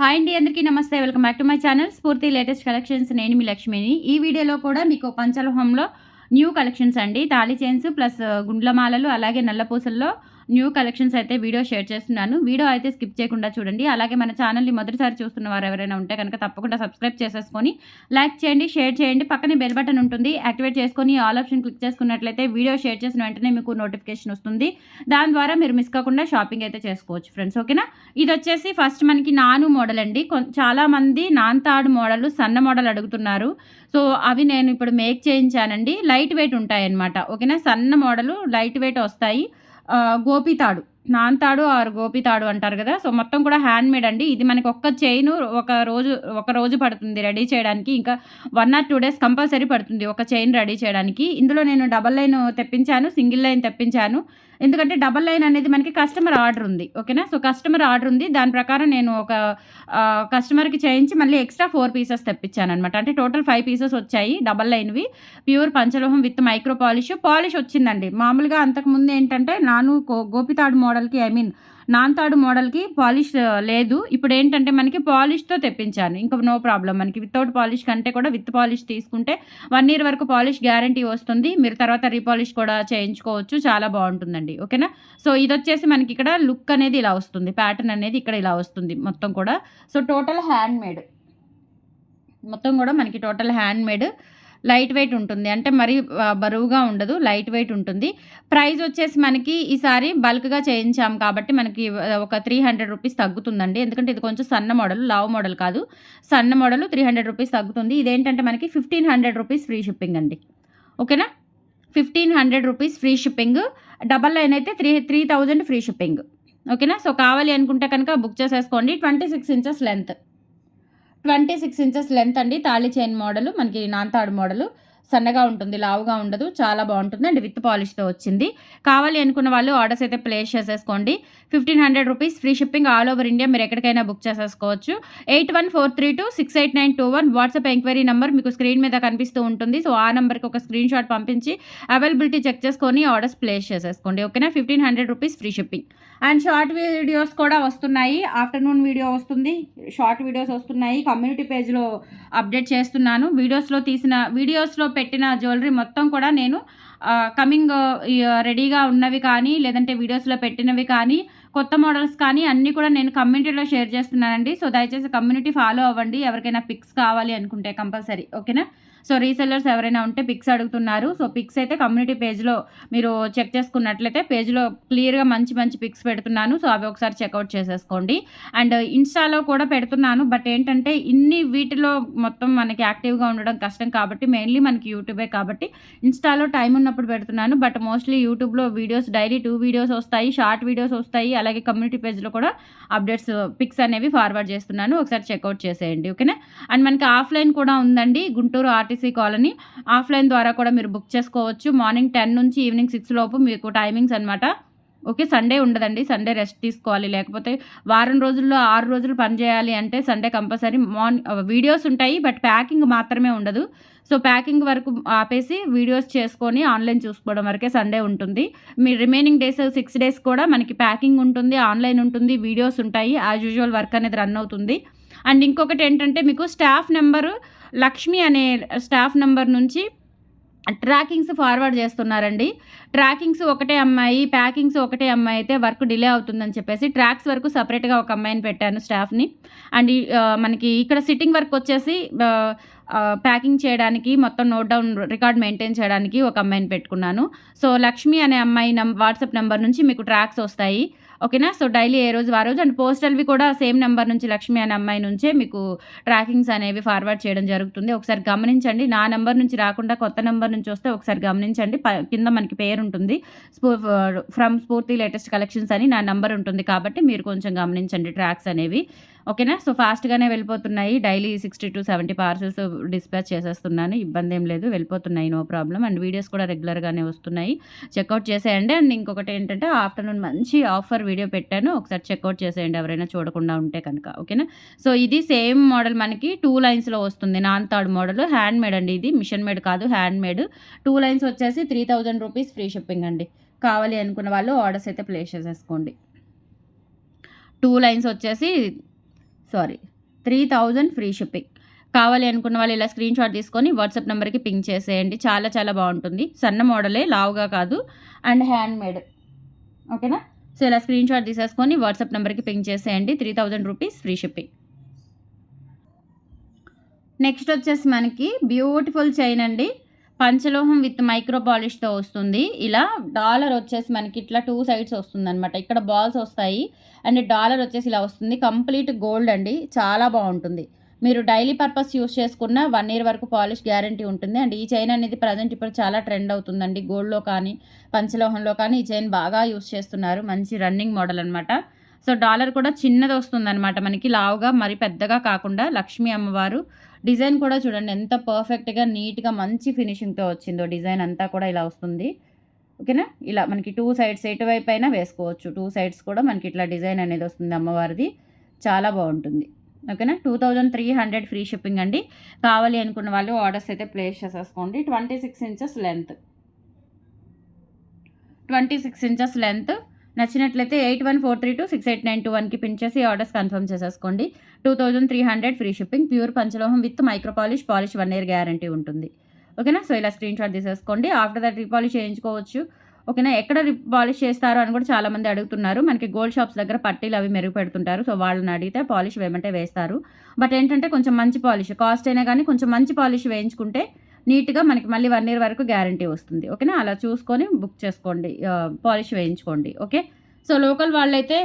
Hi అండి అందరికీ నమస్తే. Welcome back to my channel. Spoorthi latest collections. నేను మీ లక్ష్మిని. ఈ వీడియోలో కూడా మీకు పంచలోహంలో న్యూ కలెక్షన్స్ అండి. తాళి చైన్స్ ప్లస్ గుండ్లమాలలు అలాగే నల్లపూసల్లో న్యూ కలెక్షన్స్ అయితే వీడియో షేర్ చేస్తున్నాను. వీడియో అయితే స్కిప్ చేయకుండా చూడండి. అలాగే మన ఛానల్ని మొదటిసారి చూస్తున్న వారు ఎవరైనా ఉంటే కనుక తప్పకుండా సబ్స్క్రైబ్ చేసేసుకొని లైక్ చేయండి షేర్ చేయండి. పక్కనే బెల్ బటన్ ఉంటుంది. యాక్టివేట్ చేసుకొని ఆల్ ఆప్షన్ క్లిక్ చేసుకున్నట్లయితే వీడియో షేర్ చేసిన వెంటనే మీకు నోటిఫికేషన్ వస్తుంది. దాని ద్వారా మీరు మిస్ కాకుండా షాపింగ్ అయితే చేసుకోవచ్చు ఫ్రెండ్స్. ఓకేనా? ఇది వచ్చేసి ఫస్ట్ మనకి నాను మోడల్ అండి. కొం- నాన్ తాడు మోడల్ సన్న మోడల్ అడుగుతున్నారు. సో అవి నేను ఇప్పుడు మేక్ చేయించానండి. లైట్ వెయిట్ ఉంటాయి అన్నమాట ఓకేనా? సన్న మోడలు లైట్ వెయిట్ వస్తాయి. ఆ, గోపి తాడు. నాన్ తాడు ఆరు గోపి తాడు అంటారు కదా. సో మొత్తం కూడా హ్యాండ్ మేడ్ అండి. ఇది మనకి ఒక్క చైన్ ఒక రోజు ఒక రోజు పడుతుంది రెడీ చేయడానికి. ఇంకా one or two days compulsory పడుతుంది ఒక చైన్ రెడీ చేయడానికి. ఇందులో నేను డబల్ లైన్ తెప్పించాను సింగిల్ లైన్ తెప్పించాను. ఎందుకంటే డబల్ లైన్ అనేది మనకి కస్టమర్ ఆర్డర్ ఉంది. ఓకేనా సో కస్టమర్ ఆర్డర్ ఉంది. దాని ప్రకారం నేను ఒక కస్టమర్కి చేయించి మళ్ళీ ఎక్స్ట్రా ఫోర్ పీసెస్ తెప్పించాను అనమాట అంటే టోటల్ ఫైవ్ పీసెస్ వచ్చాయి డబల్ లైన్వి ప్యూర్ పంచలోహం విత్ మైక్రో పాలిష్ పాలిష్ వచ్చిందండి. మామూలుగా అంతకుముందు ఏంటంటే నాను గో- గోపితాడు మోడల్కి ఐ మీన్ నాన్ థర్డ్ మోడల్కి పాలిష్ లేదు. ఇప్పుడు ఏంటంటే మనకి పాలిష్తో తెప్పించాను. ఇంకా నో ప్రాబ్లం మనకి వితౌట్ పాలిష్ కంటే కూడా విత్ పాలిష్ తీసుకుంటే వన్ ఇయర్ వరకు పాలిష్ గ్యారంటీ వస్తుంది. మీరు తర్వాత రీపాలిష్ కూడా చేయించుకోవచ్చు. చాలా బాగుంటుందండి. ఓకేనా? సో ఇది వచ్చేసి మనకి ఇక్కడ లుక్ అనేది ఇలా వస్తుంది. ప్యాటర్న్ అనేది ఇక్కడ ఇలా వస్తుంది మొత్తం కూడా. సో టోటల్ హ్యాండ్ మేడ్ మొత్తం కూడా మనకి total hand made light weight ఉంటుంది. అంటే మరీ బరువుగా ఉండదు లైట్ వెయిట్ ఉంటుంది. ప్రైస్ వచ్చేసి మనకి ఈసారి బల్క్గా చేయించాం కాబట్టి మనకి ఒక త్రీ హండ్రెడ్ రూపీస్ తగ్గుతుందండి. ఎందుకంటే ఇది కొంచెం సన్న మోడల్ లావ్ మోడల్ కాదు. సన్న మోడల్ త్రీ హండ్రెడ్ రూపీస్ తగ్గుతుంది. ఇదేంటంటే మనకి fifteen hundred rupees free shipping అండి. ఓకేనా? Fifteen hundred rupees free shipping. Double line అయితే three three thousand free shipping. ఓకేనా? సో కావాలి అనుకుంటే కనుక బుక్ చేసేసుకోండి. Twenty six inches length. Twenty six inches length అండి. తాళి చైన్ మోడల్ మనకి నాంతాడు మోడల్. సన్నగా ఉంటుంది లావుగా ఉండదు చాలా బాగుంటుంది అండ్ విత్ పాలిష్తో వచ్చింది. కావాలి అనుకున్న వాళ్ళు ఆర్డర్స్ అయితే ప్లేస్ చేసేసుకోండి. Fifteen hundred rupees free shipping all over India. మీరు ఎక్కడికైనా బుక్ చేసేసుకోవచ్చు. Eight one four three two six eight nine two one WhatsApp enquiry number మీకు స్క్రీన్ మీద కనిపిస్తూ ఉంటుంది. సో ఆ నెంబర్కి ఒక స్క్రీన్ షాట్ పంపించి అవైలబిలిటీ చెక్ చేసుకొని ఆర్డర్స్ ప్లేస్ చేసేసుకోండి. ఓకేనా? Fifteen hundred rupees free shipping. And short videos కూడా వస్తున్నాయి. ఆఫ్టర్నూన్ వీడియో వస్తుంది. షార్ట్ వీడియోస్ వస్తున్నాయి. కమ్యూనిటీ పేజ్లో అప్డేట్ చేస్తున్నాను. వీడియోస్లో తీసిన వీడియోస్లో పెట్టిన జ్యువెలరీ మొత్తం కూడా నేను కమింగ్ రెడీగా ఉన్నవి కానీ లేదంటే వీడియోస్లో పెట్టినవి కానీ కొత్త మోడల్స్ కానీ అన్నీ కూడా నేను కమ్యూనిటీలో షేర్ చేస్తున్నానండి. సో దయచేసి కమ్యూనిటీ ఫాలో అవ్వండి. ఎవరికైనా పిక్స్ కావాలి అనుకుంటే కంపల్సరీ. ఓకేనా? సో రీసెల్లర్స్ ఎవరైనా ఉంటే పిక్స్ అడుగుతున్నారు. సో పిక్స్ అయితే కమ్యూనిటీ పేజ్లో మీరు చెక్ చేసుకున్నట్లయితే పేజ్లో క్లియర్గా మంచి మంచి పిక్స్ పెడుతున్నాను. సో అవి ఒకసారి చెక్అవుట్ చేసేసుకోండి. అండ్ ఇన్స్టాలో కూడా పెడుతున్నాను. బట్ ఏంటంటే ఇన్ని వీటిలో మొత్తం మనకి యాక్టివ్గా ఉండడం కష్టం కాబట్టి మెయిన్లీ మనకి యూట్యూబే కాబట్టి ఇన్స్టాలో టైం ఉన్నప్పుడు పెడుతున్నాను. బట్ మోస్ట్లీ యూట్యూబ్లో వీడియోస్ డైలీ టూ వీడియోస్ వస్తాయి షార్ట్ వీడియోస్ వస్తాయి. అలాగే కమ్యూనిటీ పేజ్లో కూడా అప్డేట్స్ పిక్స్ అనేవి ఫార్వర్డ్ చేస్తున్నాను. ఒకసారి చెక్అవుట్ చేసేయండి. ఓకేనా? అండ్ మనకి ఆఫ్లైన్ కూడా ఉందండి. Guntur RTC colony. ఆఫ్లైన్ ద్వారా కూడా మీరు బుక్ చేసుకోవచ్చు. మార్నింగ్ టెన్ నుంచి ఈవినింగ్ సిక్స్ లోపు మీకు టైమింగ్స్ అనమాట ఓకే సండే ఉండదండి. సండే రెస్ట్ తీసుకోవాలి. లేకపోతే వారం రోజుల్లో ఆరు రోజులు పని చేయాలి అంటే సండే కంపల్సరీ మార్నింగ్ వీడియోస్ ఉంటాయి. బట్ ప్యాకింగ్ మాత్రమే ఉండదు. సో ప్యాకింగ్ వరకు ఆపేసి వీడియోస్ చేసుకొని ఆన్లైన్ చూసుకోవడం వరకే సండే ఉంటుంది. మీ రిమైనింగ్ డేస్ సిక్స్ డేస్ కూడా మనకి ప్యాకింగ్ ఉంటుంది ఆన్లైన్ ఉంటుంది వీడియోస్ ఉంటాయి. యాజ్ యూజువల్ వర్క్ అనేది రన్ అవుతుంది. అండ్ ఇంకొకటి ఏంటంటే మీకు స్టాఫ్ నెంబరు లక్ష్మి అనే స్టాఫ్ నెంబర్ నుంచి ట్రాకింగ్స్ ఫార్వర్డ్ చేస్తున్నారండి. ట్రాకింగ్స్ ఒకటే అమ్మాయి ప్యాకింగ్స్ ఒకటే అమ్మాయి అయితే వర్క్ డిలే అవుతుందని చెప్పేసి ట్రాక్స్ వరకు సపరేట్గా ఒక అమ్మాయిని పెట్టాను స్టాఫ్ని. అండ్ మనకి ఇక్కడ సిట్టింగ్ వర్క్ వచ్చేసి ప్యాకింగ్ చేయడానికి మొత్తం నోట్ డౌన్ రికార్డ్ మెయింటైన్ చేయడానికి ఒక అమ్మాయిని పెట్టుకున్నాను. సో లక్ష్మి అనే అమ్మాయి నం వాట్సాప్ నెంబర్ నుంచి మీకు ట్రాక్స్ వస్తాయి. ఓకేనా? సో డైలీ ఏ రోజు ఆ రోజు అండ్ పోస్టల్వి కూడా సేమ్ నెంబర్ నుంచి లక్ష్మి అనే అమ్మాయి నుంచే మీకు ట్రాకింగ్స్ అనేవి ఫార్వర్డ్ చేయడం జరుగుతుంది. ఒకసారి గమనించండి. నా నెంబర్ నుంచి రాకుండా కొత్త నెంబర్ నుంచి వస్తే ఒకసారి గమనించండి. కింద మనకి పేరు ఉంటుంది. స్పూ ఫ్రమ్ స్ఫూర్తి లేటెస్ట్ కలెక్షన్స్ అని నా నెంబర్ ఉంటుంది కాబట్టి మీరు కొంచెం గమనించండి ట్రాక్స్ అనేవి. ఓకేనా? సో ఫాస్ట్గానే వెళ్ళిపోతున్నాయి. Daily sixty to seventy parcels dispatch చేసేస్తున్నాను. ఇబ్బంది ఏం లేదు. వెళ్ళిపోతున్నాయి. నో ప్రాబ్లం అండ్ వీడియోస్ కూడా రెగ్యులర్గానే వస్తున్నాయి. చెక్అవుట్ చేసేయండి. అండ్ ఇంకొకటి ఏంటంటే ఆఫ్టర్నూన్ మంచి ఆఫర్ వీడియో పెట్టాను. ఒకసారి చెక్అవుట్ చేసేయండి. ఎవరైనా చూడకుండా ఉంటే కనుక. ఓకేనా? సో ఇది సేమ్ మోడల్ మనకి టూ లైన్స్లో వస్తుంది. Non third model. Hand made అండి ఇది. మిషన్ మేడ్ కాదు. హ్యాండ్ మేడ్ టూ లైన్స్ వచ్చేసి three thousand rupees free shipping అండి. కావాలి అనుకున్న వాళ్ళు ఆర్డర్స్ అయితే ప్లేస్ చేసేసుకోండి. టూ లైన్స్ వచ్చేసి sorry three thousand free shipping కావాలి అనుకున్న వాళ్ళు ఇలా స్క్రీన్ షాట్ తీసుకొని వాట్సాప్ నెంబర్కి పింక్ చేసేయండి. చాలా చాలా బాగుంటుంది. సన్న మోడలే లావుగా కాదు. అండ్ హ్యాండ్ మేడ్ ఓకేనా? సో ఇలా స్క్రీన్ షాట్ తీసేసుకొని వాట్సాప్ నెంబర్కి పింక్ చేసేయండి. Three thousand rupees free shipping next వచ్చేసి మనకి బ్యూటిఫుల్ చైన్ అండి. పంచలోహం విత్ మైక్రో పాలిష్తో వస్తుంది. ఇలా డాలర్ వచ్చేసి మనకి ఇట్లా టూ సైడ్స్ వస్తుంది అనమాట ఇక్కడ బాల్స్ వస్తాయి అండ్ డాలర్ వచ్చేసి ఇలా వస్తుంది. కంప్లీట్ గోల్డ్ అండి. చాలా బాగుంటుంది. మీరు డైలీ పర్పస్ యూస్ చేసుకున్న వన్ ఇయర్ వరకు పాలిష్ గ్యారంటీ ఉంటుంది. అండ్ ఈ చైన్ అనేది ప్రజెంట్ ఇప్పుడు చాలా ట్రెండ్ అవుతుందండి. గోల్డ్లో కానీ పంచలోహంలో కానీ ఈ చైన్ బాగా యూస్ చేస్తున్నారు. మంచి రన్నింగ్ మోడల్ అనమాట సో డాలర్ కూడా చిన్నది వస్తుంది అనమాట మనకి. లావుగా మరి పెద్దగా కాకుండా లక్ష్మీ అమ్మవారు డిజైన్ కూడా చూడండి ఎంత పర్ఫెక్ట్గా నీట్గా మంచి ఫినిషింగ్తో వచ్చిందో డిజైన్ అంతా కూడా ఇలా వస్తుంది. ఓకేనా? ఇలా మనకి టూ సైడ్స్ ఎటువైపు అయినా వేసుకోవచ్చు. టూ సైడ్స్ కూడా మనకి ఇట్లా డిజైన్ అనేది వస్తుంది అమ్మవారిది. చాలా బాగుంటుంది. ఓకేనా? Two thousand three hundred free shipping అండి. కావాలి అనుకున్న వాళ్ళు ఆర్డర్స్ అయితే ప్లేస్ చేసేసుకోండి. Twenty six inches length. Twenty six inches length. నచ్చినట్లయితే eight one four three two six eight nine two వన్కి పిన్ చేసి ఆర్డర్స్ కన్ఫర్మ్ చేసేసుకోండి. Two thousand three hundred free shipping pure పంచలోహం with micro polish polish one year guarantee ఉంటుంది. ఓకేనా? So ఇలా screen shot తీసేసుకోండి. After that repolish చేయించుకోవచ్చు. ఓకేనా? ఎక్కడ పాలిష్ చేస్తారు అని కూడా చాలామంది అడుగుతున్నారు. మనకి గోల్డ్ షాప్స్ దగ్గర పట్టీలు అవి మెరుగు పెడుతుంటారు సో వాళ్ళని అడిగితే పాలిష్ వేయమంటే వేస్తారు. బట్ ఏంటంటే కొంచెం మంచి పాలిష్ కాస్ట్ అయినా కానీ కొంచెం మంచి పాలిష్ వేయించుకుంటే నీట్గా మనకి మళ్ళీ వన్ ఇయర్ వరకు గ్యారంటీ వస్తుంది. ఓకేనా? అలా చూసుకొని బుక్ చేసుకోండి. పాలిష్ వేయించుకోండి. ఓకే? సో లోకల్ వాళ్ళైతే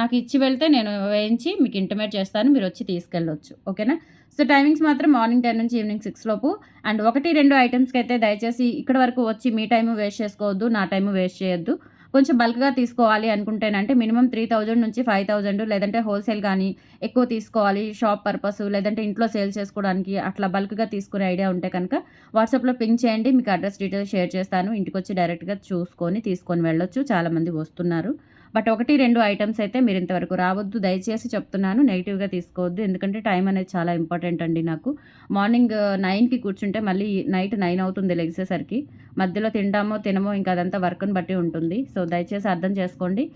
నాకు ఇచ్చి వెళ్తే నేను వేయించి మీకు ఇంటిమేట్ చేస్తాను. మీరు వచ్చి తీసుకెళ్ళొచ్చు. ఓకేనా? సో టైమింగ్స్ మాత్రం మార్నింగ్ టెన్ నుంచి ఈవినింగ్ సిక్స్ లోపు. అండ్ ఒకటి రెండు ఐటమ్స్కి అయితే దయచేసి ఇక్కడ వరకు వచ్చి మీ టైము వేస్ట్ చేసుకోవద్దు నా టైము వేస్ట్ చేయొద్దు. కొంచెం బల్క్గా తీసుకోవాలి అనుకుంటేనంటే మినిమం త్రీ థౌజండ్ నుంచి ఫైవ్ థౌజండ్ లేదంటే హోల్సేల్ కానీ ఎక్కువ తీసుకోవాలి షాప్ పర్పస్ లేదంటే ఇంట్లో సేల్ చేసుకోవడానికి అట్లా బల్క్గా తీసుకునే ఐడియా ఉంటే కనుక వాట్సాప్లో పింక్ చేయండి మీకు అడ్రస్ డీటెయిల్స్ షేర్ చేస్తాను. ఇంటికి వచ్చి డైరెక్ట్గా చూసుకొని తీసుకొని వెళ్ళొచ్చు. చాలామంది వస్తున్నారు. బట్ ఒకటి రెండు ఐటమ్స్ అయితే మీరు ఇంతవరకు రావద్దు. దయచేసి చెప్తున్నాను నెగిటివ్గా తీసుకోవద్దు. ఎందుకంటే టైం అనేది చాలా ఇంపార్టెంట్ అండి నాకు. మార్నింగ్ నైన్కి కూర్చుంటే మళ్ళీ నైట్ నైన్ అవుతుంది లెగిసేసరికి. మధ్యలో తింటామో తినమో ఇంకా అదంతా వర్క్ని బట్టి ఉంటుంది. సో దయచేసి అర్థం చేసుకోండి.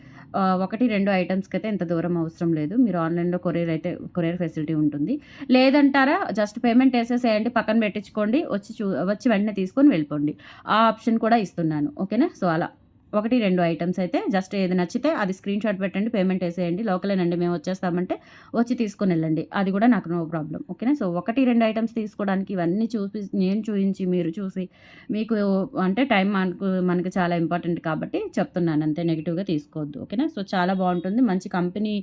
ఒకటి రెండు ఐటమ్స్కి అయితే ఇంత దూరం అవసరం లేదు. మీరు ఆన్లైన్లో కొరియర్ అయితే కొరియర్ ఫెసిలిటీ ఉంటుంది. లేదంటారా జస్ట్ పేమెంట్ వేసేసేయండి పక్కన పెట్టించుకోండి వచ్చి చూ వచ్చి వెంటనే తీసుకొని వెళ్ళిపోండి. ఆ ఆప్షన్ కూడా ఇస్తున్నాను. ఓకేనా? సో అలా. ఒకటి రెండు ఐటమ్స్ అయితే జస్ట్ ఏది నచ్చితే అది స్క్రీన్ షాట్ పెట్టండి పేమెంట్ వేసేయండి లోకలేనండి మేము వచ్చేస్తామంటే వచ్చి తీసుకొని వెళ్ళండి. అది కూడా నాకు నో ప్రాబ్లం ఓకేనా సో ఒకటి రెండు ఐటమ్స్ తీసుకోవడానికి ఇవన్నీ చూపి నేను చూపించి మీరు చూసి మీకు అంటే టైం మనకు మనకు చాలా ఇంపార్టెంట్ కాబట్టి చెప్తున్నాను అంతే నెగిటివ్గా తీసుకోవద్దు ఓకేనా సో చాలా బాగుంటుంది మంచి కంపెనీ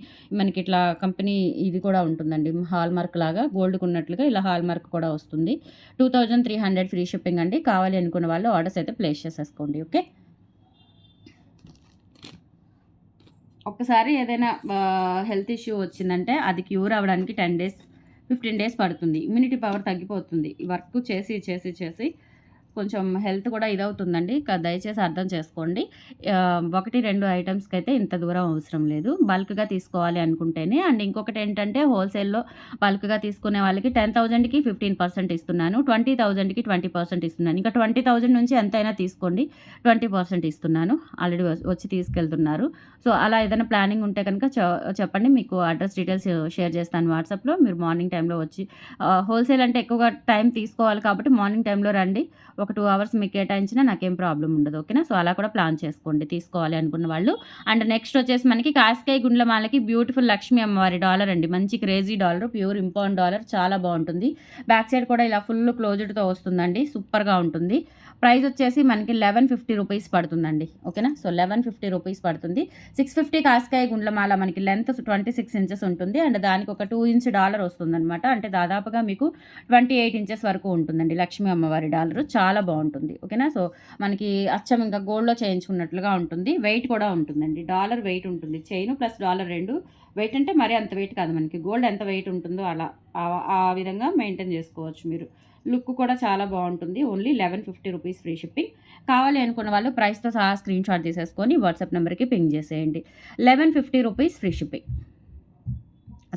మనకి ఇట్లా కంపెనీ ఇది కూడా ఉంటుందండి హాల్ మార్క్ లాగా గోల్డ్కి ఉన్నట్లుగా ఇలా హాల్ మార్క్ కూడా వస్తుంది. Two thousand three hundred free shipping అండి కావాలి అనుకున్న వాళ్ళు ఆర్డర్స్ అయితే ప్లేస్ చేసేసుకోండి ఓకే ఒక్కసారి ఏదైనా హెల్త్ ఇష్యూ వచ్చిందంటే అది క్యూర్ అవ్వడానికి టెన్ డేస్ ఫిఫ్టీన్ డేస్ పడుతుంది. ఇమ్యూనిటీ పవర్ తగ్గిపోతుంది. వర్క్ చేసి చేసి చేసి కొంచెం హెల్త్ కూడా ఇదవుతుందండి. దయచేసి అర్థం చేసుకోండి. ఒకటి రెండు ఐటమ్స్కి అయితే ఇంత దూరం అవసరం లేదు. బల్క్గా తీసుకోవాలి అనుకుంటేనే. అండ్ ఇంకొకటి ఏంటంటే హోల్సేల్లో బల్క్గా తీసుకునే వాళ్ళకి టెన్ థౌజండ్కి ఫిఫ్టీన్ పర్సెంట్ ఇస్తున్నాను. ట్వంటీ థౌజండ్కి ట్వంటీ పర్సెంట్ ఇస్తున్నాను. ఇంకా ట్వంటీ థౌజండ్ నుంచి ఎంతైనా తీసుకోండి. ట్వంటీ పర్సెంట్ ఇస్తున్నాను. ఆల్రెడీ వచ్చి తీసుకెళ్తున్నారు. సో అలా ఏదైనా ప్లానింగ్ ఉంటే కనుక చెప్పండి. మీకు అడ్రస్ డీటెయిల్స్ షేర్ చేస్తాను వాట్సాప్లో. మీరు మార్నింగ్ టైంలో వచ్చి హోల్సేల్ అంటే ఎక్కువగా టైం తీసుకోవాలి కాబట్టి మార్నింగ్ టైంలో రండి. ఒక టూ అవర్స్ మీకు కేటాయించినా నాకేం ప్రాబ్లం ఉండదు ఓకేనా సో అలా కూడా ప్లాన్ చేసుకోండి తీసుకోవాలి అనుకున్న వాళ్ళు. అండ్ నెక్స్ట్ వచ్చేసి మనకి కాస్కాయ గుండ్లమాలకి బ్యూటిఫుల్ లక్ష్మీ అమ్మవారి డాలర్ అండి. మంచి crazy dollar pure important dollar చాలా బాగుంటుంది. బ్యాక్ సైడ్ కూడా ఇలా ఫుల్ క్లోజ్డ్తో వస్తుందండి సూపర్గా ఉంటుంది. ప్రైస్ వచ్చేసి మనకి లెవెన్ ఫిఫ్టీ రూపీస్ పడుతుందండి ఓకేనా సో లెవెన్ ఫిఫ్టీ రూపీస్ పడుతుంది. సిక్స్ ఫిఫ్టీ కాస్కాయ గుండ్లమాల మనకి లెంత్ ట్వంటీ సిక్స్ ఇంచెస్ ఉంటుంది. అండ్ దానికి ఒక టూ ఇంచ్ డాలర్ వస్తుందన్నమాట. అంటే దాదాపుగా మీకు ట్వంటీ ఎయిట్ ఇంచెస్ వరకు ఉంటుందండి లక్ష్మీ అమ్మవారి డాలర్ చాలా బాగుంటుంది. ఓకేనా? సో మనకి అచ్చం ఇంకా గోల్డ్లో చేయించుకున్నట్లుగా ఉంటుంది. వెయిట్ కూడా ఉంటుందండి. డాలర్ వెయిట్ ఉంటుంది. చైన్ ప్లస్ డాలర్ రెండు. వెయిట్ అంటే మరీ అంత వెయిట్ కాదు మనకి. గోల్డ్ ఎంత వెయిట్ ఉంటుందో అలా ఆ విధంగా మెయింటైన్ చేసుకోవచ్చు మీరు. లుక్ కూడా చాలా బాగుంటుంది. Only eleven fifty rupees free shipping. కావాలి అనుకున్న వాళ్ళు ప్రైస్తో సహా స్క్రీన్ షాట్ తీసేసుకొని వాట్సాప్ నెంబర్కి పింగ్ చేసేయండి. Eleven fifty rupees free shipping.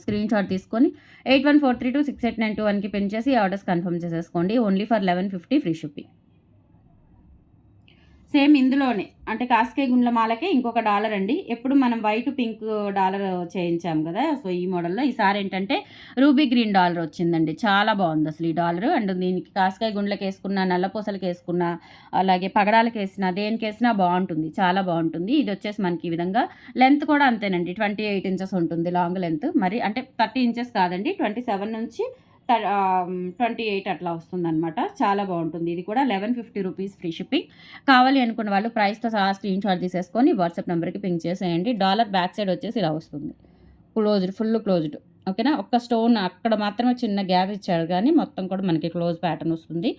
Screen shot తీసుకొని eight one four three two six eight nine two వన్కి పిన్ చేసి ఆర్డర్స్ కన్ఫర్మ్ చేసేసుకోండి. Only for eleven fifty free shipping. Same ఇందులోనే. అంటే కాస్కే గుండ్ల మాలకే ఇంకొక డాలర్ అండి. ఎప్పుడు మనం వైట్ పింక్ డాలర్ చేయించాం కదా సో ఈ మోడల్లో. ఈసారి ఏంటంటే రూబీ గ్రీన్ డాలర్ వచ్చిందండి. చాలా బాగుంది అసలు ఈ డాలర్. అండ్ దీనికి కాస్కాయ గుండ్లకి వేసుకున్న నల్లపూసలకి వేసుకున్న అలాగే పగడాలకి వేసిన దేనికి వేసినా బాగుంటుంది. చాలా బాగుంటుంది. ఇది వచ్చేసి మనకి ఈ విధంగా లెంత్ కూడా అంతేనండి. ట్వంటీ ఎయిట్ ఇంచెస్ ఉంటుంది లాంగ్ లెంత్. మరి అంటే థర్టీ ఇంచెస్ కాదండి. ట్వంటీ సెవెన్ నుంచి ట్వంటీ ఎయిట్ అట్లా వస్తుందన్నమాట. చాలా బాగుంటుంది. ఇది కూడా eleven fifty rupees free shipping. కావాలి అనుకున్న వాళ్ళు ప్రైస్తో సహా స్క్రీన్ షాట్ తీసేసుకొని వాట్సాప్ నెంబర్కి పింక్ చేసేయండి. డాలర్ బ్యాక్ సైడ్ వచ్చేసి ఇలా వస్తుంది. క్లోజ్డ్ ఫుల్ క్లోజ్డ్ ఓకేనా ఒక్క స్టోన్ అక్కడ మాత్రమే చిన్న గ్యాప్ ఇచ్చాడు కానీ మొత్తం కూడా మనకి క్లోజ్ ప్యాటర్న్ వస్తుంది.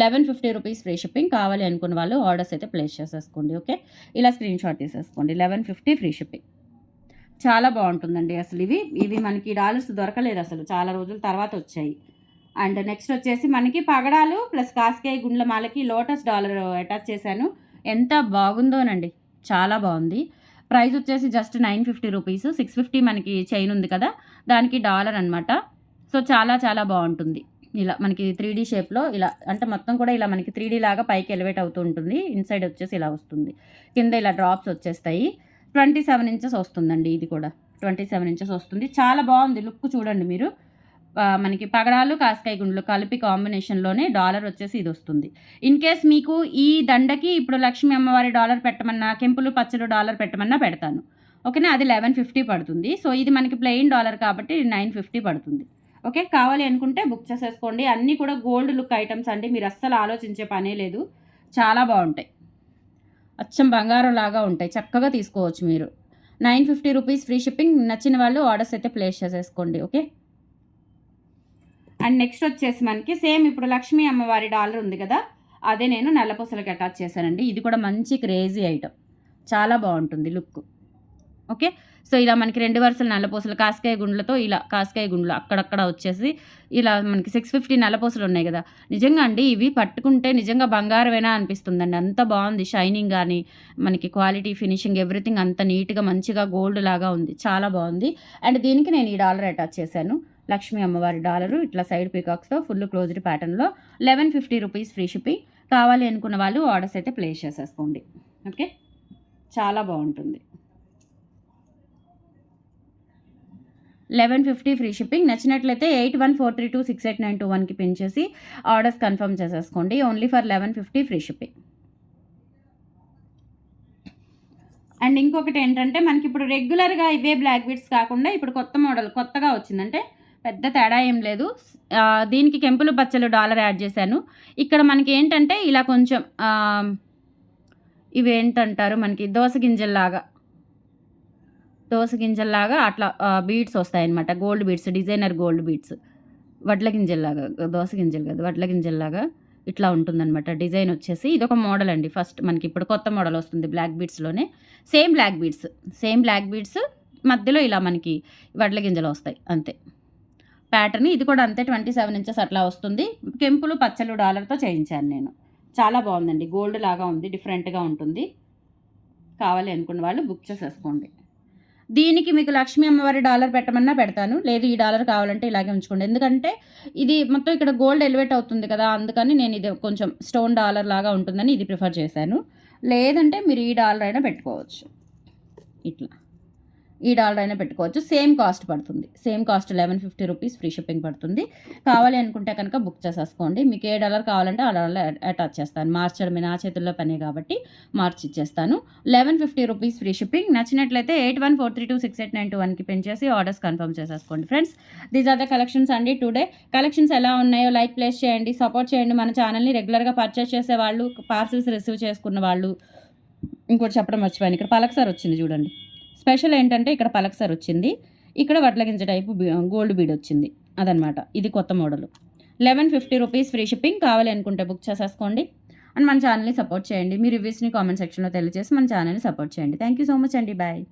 Eleven fifty rupees free shipping. కావాలి అనుకున్న వాళ్ళు ఆర్డర్స్ అయితే ప్లేస్ చేసేసుకోండి. ఓకే ఇలా స్క్రీన్ షాట్ తీసేసుకోండి. లెవెన్ ఫిఫ్టీ ఫ్రీ షిప్పింగ్ చాలా బాగుంటుందండి అసలు ఇవి. ఇవి మనకి డాలర్స్ దొరకలేదు అసలు. చాలా రోజుల తర్వాత వచ్చాయి. అండ్ నెక్స్ట్ వచ్చేసి మనకి పగడాలు ప్లస్ కాస్కాయ గుండ్ల మాలకి లోటస్ డాలర్ అటాచ్ చేశాను. ఎంత బాగుందోనండి. చాలా బాగుంది. ప్రైస్ వచ్చేసి just nine fifty rupees. Six fifty మనకి చైన్ ఉంది కదా. దానికి డాలర్ అనమాట సో చాలా చాలా బాగుంటుంది. ఇలా మనకి త్రీ డీ షేప్లో ఇలా అంటే మొత్తం కూడా ఇలా మనకి త్రీ డీ లాగా పైకి ఎలివేట్ అవుతూ ఉంటుంది. ఇన్సైడ్ వచ్చేసి ఇలా వస్తుంది. కింద ఇలా డ్రాప్స్ వచ్చేస్తాయి. ట్వంటీ సెవెన్ ఇంచెస్ వస్తుందండి ఇది కూడా. ట్వంటీ సెవెన్ ఇంచెస్ వస్తుంది. చాలా బాగుంది. లుక్ చూడండి మీరు. మనకి పగడాలు కాస్కాయ గుండ్లు కలిపి కాంబినేషన్లోనే డాలర్ వచ్చేసి ఇది వస్తుంది. ఇన్ కేస్ మీకు ఈ దండకి ఇప్పుడు లక్ష్మీ అమ్మవారి డాలర్ పెట్టమన్నా కెంపులు పచ్చలు డాలర్ పెట్టమన్నా పెడతాను. ఓకేనా? అది లెవెన్ ఫిఫ్టీ పడుతుంది. సో ఇది మనకి ప్లెయిన్ డాలర్ కాబట్టి నైన్ ఫిఫ్టీ పడుతుంది. ఓకే? కావాలి అనుకుంటే బుక్ చేసేసుకోండి. అన్నీ కూడా గోల్డ్ లుక్ ఐటమ్స్ అండి. మీరు అస్సలు ఆలోచించే పనే లేదు. చాలా బాగుంటాయి. అచ్చం బంగారం లాగా ఉంటాయి. చక్కగా తీసుకోవచ్చు మీరు. Nine fifty rupees free shipping. నచ్చిన వాళ్ళు ఆర్డర్స్ అయితే ప్లేస్ చేసేసుకోండి ఓకే? అండ్ నెక్స్ట్ వచ్చేసి మనకి సేమ్ ఇప్పుడు లక్ష్మీ అమ్మవారి డాలర్ ఉంది కదా అదే నేను నల్లపూసలకి అటాచ్ చేశానండి. ఇది కూడా మంచి క్రేజీ ఐటమ్. చాలా బాగుంటుంది లుక్. ఓకే? సో ఇలా మనకి రెండు వరుసలు నల్లపూసలు కాస్కాయ గుండ్లతో ఇలా కాస్కాయ గుండ్లు అక్కడక్కడ వచ్చేసి ఇలా మనకి సిక్స్ ఫిఫ్టీ నల్లపూసలు ఉన్నాయి కదా. నిజంగా అండి ఇవి పట్టుకుంటే నిజంగా బంగారమేనా అనిపిస్తుందండి. అంత బాగుంది షైనింగ్ కానీ మనకి క్వాలిటీ ఫినిషింగ్ ఎవ్రీథింగ్ అంత నీట్గా మంచిగా గోల్డ్ లాగా ఉంది. చాలా బాగుంది. అండ్ దీనికి నేను ఈ డాలర్ అటాచ్ చేశాను. లక్ష్మీ అమ్మవారి డాలరు ఇట్లా సైడ్ పీకాక్స్తో ఫుల్ క్లోజ్డ్ ప్యాటర్న్లో eleven fifty rupees free shipping. కావాలి అనుకున్న వాళ్ళు ఆర్డర్స్ అయితే ప్లేస్ చేసేసుకోండి. ఓకే? చాలా బాగుంటుంది. Eleven fifty free shipping. నచ్చినట్లయితే eight one four three two six eight nine two వన్కి పిన్ చేసి ఆర్డర్స్ కన్ఫర్మ్ చేసేసుకోండి. Only for eleven fifty free shipping. And ఇంకొకటి ఏంటంటే మనకి ఇప్పుడు రెగ్యులర్గా ఇవే బ్లాక్ బీడ్స్ కాకుండా ఇప్పుడు కొత్త మోడల్ కొత్తగా వచ్చిందంటే పెద్ద తేడా ఏం లేదు. దీనికి కెంపులు బచ్చలు డాలర్ యాడ్ చేశాను. ఇక్కడ మనకి ఏంటంటే ఇలా కొంచెం ఇవి ఏంటంటారు మనకి దోస గింజల్లాగా దోస గింజల్లాగా అట్లా బీడ్స్ వస్తాయన్నమాట. Gold beads designer gold beads వడ్ల గింజల్లాగా దోస గింజలు కదా వడ్ల గింజల్లాగా ఇట్లా ఉంటుందన్నమాట. డిజైన్ వచ్చేసి ఇది ఒక మోడల్ అండి. ఫస్ట్ మనకి ఇప్పుడు కొత్త మోడల్ వస్తుంది black బీడ్స్లోనే same black beads same black beads మధ్యలో ఇలా మనకి వడ్ల గింజలు వస్తాయి అంతే. ప్యాటర్న్ ఇది కూడా అంతే ట్వంటీ సెవెన్ ఇంచెస్ అట్లా వస్తుంది. కెంపులు పచ్చలు డాలర్తో చేయించాను నేను. చాలా బాగుందండి. గోల్డ్ లాగా ఉంది డిఫరెంట్గా ఉంటుంది. కావాలి అనుకున్న వాళ్ళు బుక్ చేసేసుకోండి. దీనికి మీకు లక్ష్మీ అమ్మవారి డాలర్ పెట్టమన్నా పెడతాను. లేదు ఈ డాలర్ కావాలంటే ఇలాగే ఉంచుకోండి. ఎందుకంటే ఇది మొత్తం ఇక్కడ గోల్డ్ ఎలివేట్ అవుతుంది కదా అందుకని నేను ఇది కొంచెం స్టోన్ డాలర్ లాగా ఉంటుందని ఇది ప్రిఫర్ చేశాను. లేదంటే మీరు ఈ డాలర్ అయినా పెట్టుకోవచ్చు. ఇట్లా. ఈ డాలర్ అయినా పెట్టుకోవచ్చు. సేమ్ కాస్ట్ పడుతుంది. Same cost eleven fifty rupees free shipping పడుతుంది. కావాలి అనుకుంటే కనుక బుక్ చేసేసుకోండి. మీకు ఏ డాలర్ కావాలంటే ఆ డాలర్ అటాచ్ చేస్తాను. మార్చడం నా చేతుల్లో పనే కాబట్టి మార్చి ఇచ్చేస్తాను. Eleven fifty rupees free shipping. నచ్చినట్లయితే eight one four three two six eight nine two వన్కి పెంచేసి ఆర్డర్స్ కన్ఫర్మ్ చేసేసుకోండి. Friends these are the collections అండి టుడే కలెక్షన్స్ ఎలా ఉన్నాయో లైక్ ప్లేస్ చేయండి. సపోర్ట్ చేయండి మన ఛానల్ని రెగ్యులర్గా పర్చేస్ చేసే వాళ్ళు పార్సిల్స్ రిసీవ్ చేసుకున్న వాళ్ళు. ఇంకోటి చెప్పడం మర్చిపోయాను. ఇక్కడ పలకసారి వచ్చింది చూడండి. స్పెషల్ ఏంటంటే ఇక్కడ పలక్సర్ వచ్చింది. ఇక్కడ వడ్లగింజ టైపు గోల్డ్ బీడ్ వచ్చింది. అదనమాట ఇది కొత్త model. Eleven fifty rupees free shipping కావాలి అనుకుంటే బుక్ చేసేసుకోండి. అండ్ మన ఛానల్ని సపోర్ట్ చేయండి. మీ రివ్యూస్ని కామెంట్ సెక్షన్లో తెలియజేసి మన ఛానల్ని సపోర్ట్ చేయండి. థ్యాంక్ యూ సో మచ్ అండి. బాయ్.